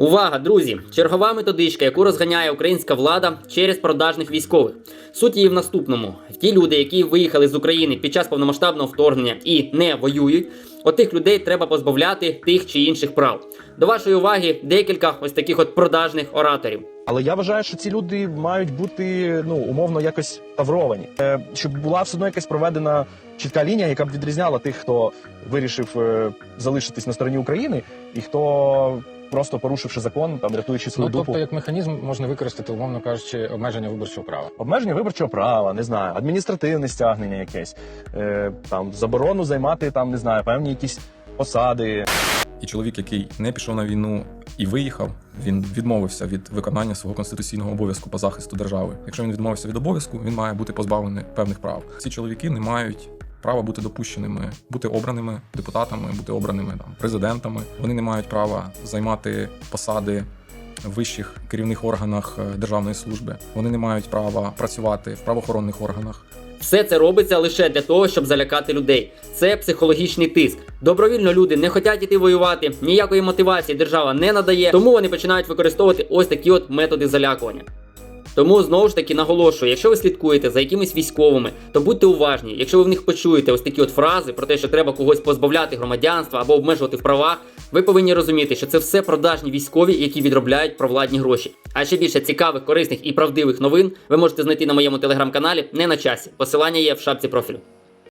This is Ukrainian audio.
Увага, друзі! Чергова методичка, яку розганяє українська влада через продажних військових. Суть її в наступному: ті люди, які виїхали з України під час повномасштабного вторгнення і не воюють, отих людей треба позбавляти тих чи інших прав. До вашої уваги декілька ось таких от продажних ораторів. Але я вважаю, що ці люди мають бути ну умовно якось тавровані, Е, щоб була все одно якась проведена чітка лінія, яка б відрізняла тих, хто вирішив е, залишитись на стороні України, і хто просто порушивши закон, там рятуючи свою Ну, дупу. тобто, як механізм можна використати, умовно кажучи, обмеження виборчого права. Обмеження виборчого права, не знаю, адміністративне стягнення якесь, е, там заборону займати там, не знаю, певні якісь посади. І чоловік, який не пішов на війну і виїхав, він відмовився від виконання свого конституційного обов'язку по захисту держави. Якщо він відмовився від обов'язку, він має бути позбавлений певних прав. Ці чоловіки не мають. Права бути допущеними, бути обраними депутатами, бути обраними там президентами. Вони не мають права займати посади в вищих керівних органах е, державної служби. Вони не мають права працювати в правоохоронних органах. Все це робиться лише для того, щоб залякати людей. Це психологічний тиск. Добровільно люди не хочуть іти воювати, ніякої мотивації держава не надає, тому вони починають використовувати ось такі от методи залякування. Тому знову ж таки наголошую, якщо ви слідкуєте за якимись військовими, то будьте уважні. Якщо ви в них почуєте ось такі от фрази про те, що треба когось позбавляти громадянства або обмежувати в правах, ви повинні розуміти, що це все продажні військові, які відробляють провладні гроші. А ще більше цікавих, корисних і правдивих новин ви можете знайти на моєму телеграм-каналі не на часі. Посилання є в шапці профілю.